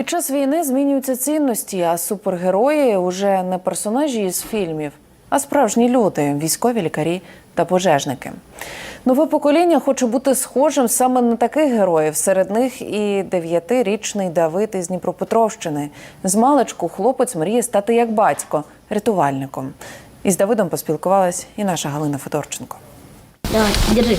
Під час війни змінюються цінності, а супергерої уже не персонажі із фільмів, а справжні люди, військові лікарі та пожежники. Нове покоління хоче бути схожим саме на таких героїв. Серед них і дев'ятирічний Давид із Дніпропетровщини. З маличку хлопець мріє стати як батько, рятувальником. Із Давидом поспілкувалась і наша Галина Федорченко. Давай, держи.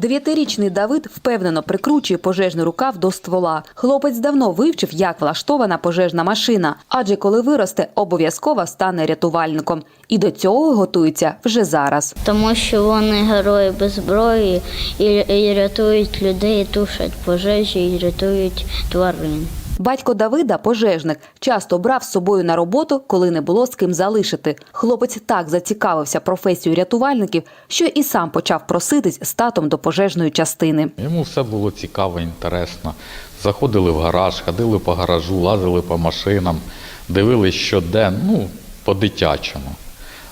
Дев'ятирічний Давид впевнено прикручує пожежний рукав до ствола. Хлопець давно вивчив, як влаштована пожежна машина, адже коли виросте, обов'язково стане рятувальником. І до цього готується вже зараз. Тому що вони герої без зброї і, і рятують людей, тушать пожежі і рятують тварин. Батько Давида, пожежник, часто брав з собою на роботу, коли не було з ким залишити. Хлопець так зацікавився професією рятувальників, що і сам почав проситись з татом до пожежної частини. Йому все було цікаво, інтересно. Заходили в гараж, ходили по гаражу, лазили по машинам, дивились щоденно, ну, по-дитячому.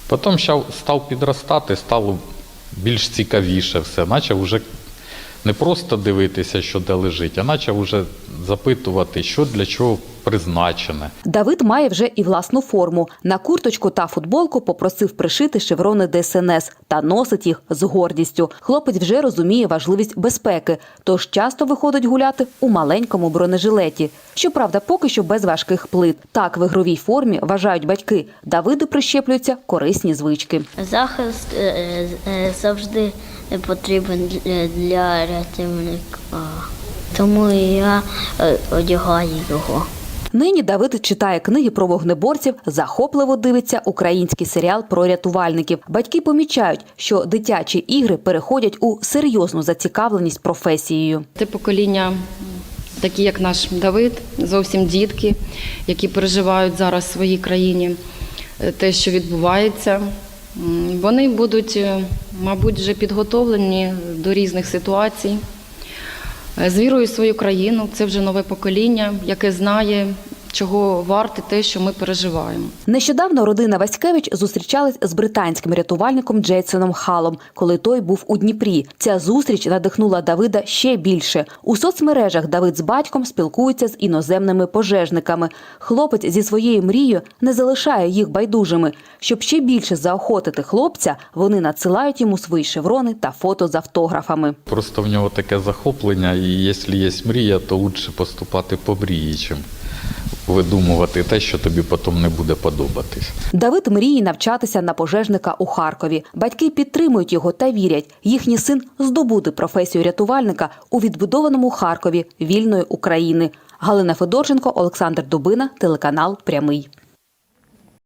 Потім став підростати, стало більш цікавіше все. Почав вже не просто дивитися, що де лежить, а почав вже запитувати, що для чого призначене. Давид має вже і власну форму. На курточку та футболку попросив пришити шеврони ДСНС та носить їх з гордістю. Хлопець вже розуміє важливість безпеки, тож часто виходить гуляти у маленькому бронежилеті. Щоправда, поки що без важких плит. Так в ігровій формі вважають батьки. Давиду прищеплюються корисні звички. Захист е, е, завжди потрібен для, для рятівника. Тому я е, одягаю його. Нині Давид читає книги про вогнеборців, захопливо дивиться український серіал про рятувальників. Батьки помічають, що дитячі ігри переходять у серйозну зацікавленість професією. Те покоління, такі як наш Давид, зовсім дітки, які переживають зараз в своїй країні е, те, що відбувається. Вони будуть, е, мабуть, вже підготовлені до різних ситуацій. Е, З вірою в свою країну. Це вже нове покоління, яке знає, чого варте те, що ми переживаємо. Нещодавно родина Васькевич зустрічалась з британським рятувальником Джейсоном Халом, коли той був у Дніпрі. Ця зустріч надихнула Давида ще більше. У соцмережах Давид з батьком спілкується з іноземними пожежниками. Хлопець зі своєю мрією не залишає їх байдужими. Щоб ще більше заохотити хлопця, вони надсилають йому свої шеврони та фото з автографами. Просто в нього таке захоплення, і якщо є мрія, то краще поступати по мрії, чим видумувати те, що тобі потім не буде подобатись. Давид мріє навчатися на пожежника у Харкові. Батьки підтримують його та вірять, їхній син здобуде професію рятувальника у відбудованому Харкові вільної України. Галина Федорченко, Олександр Дубина, телеканал Прямий.